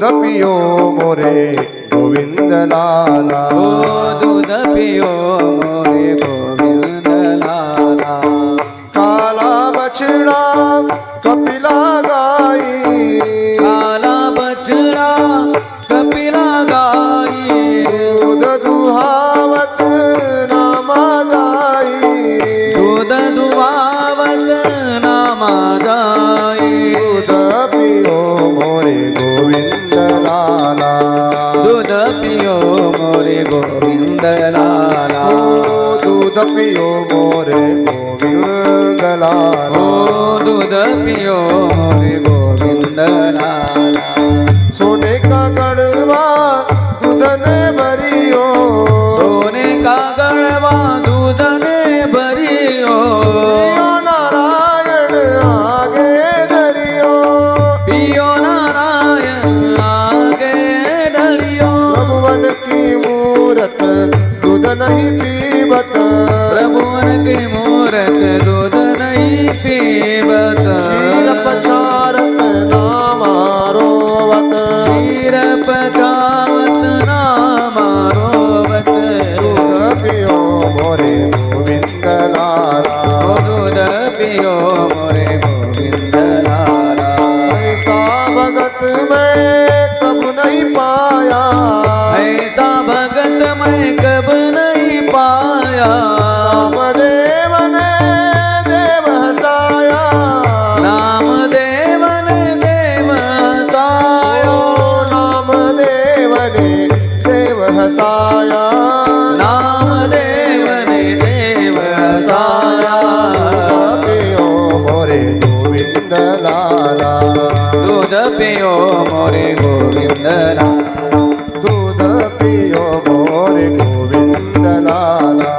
दूध पियो मोरे गोविंद लाला दूध पियो मोरे गो दूध पियो मोरे गोविंद लाला ओ दूध पियो मोरे गोविंद लाला ओ दूध पियो नहीं पीबत। प्रभुवन की मूरत दूध नहीं पीबत। क्षीर पचारत नामारोवत क्षीर पचावत नामारोवत दूध पियो मोरे गोविंद ओ दूध पियो मोरे गोविंद लाला ऐसा भगत मैं पियो मोरे गोविंद दूध पियो मोरे गोविंद लाला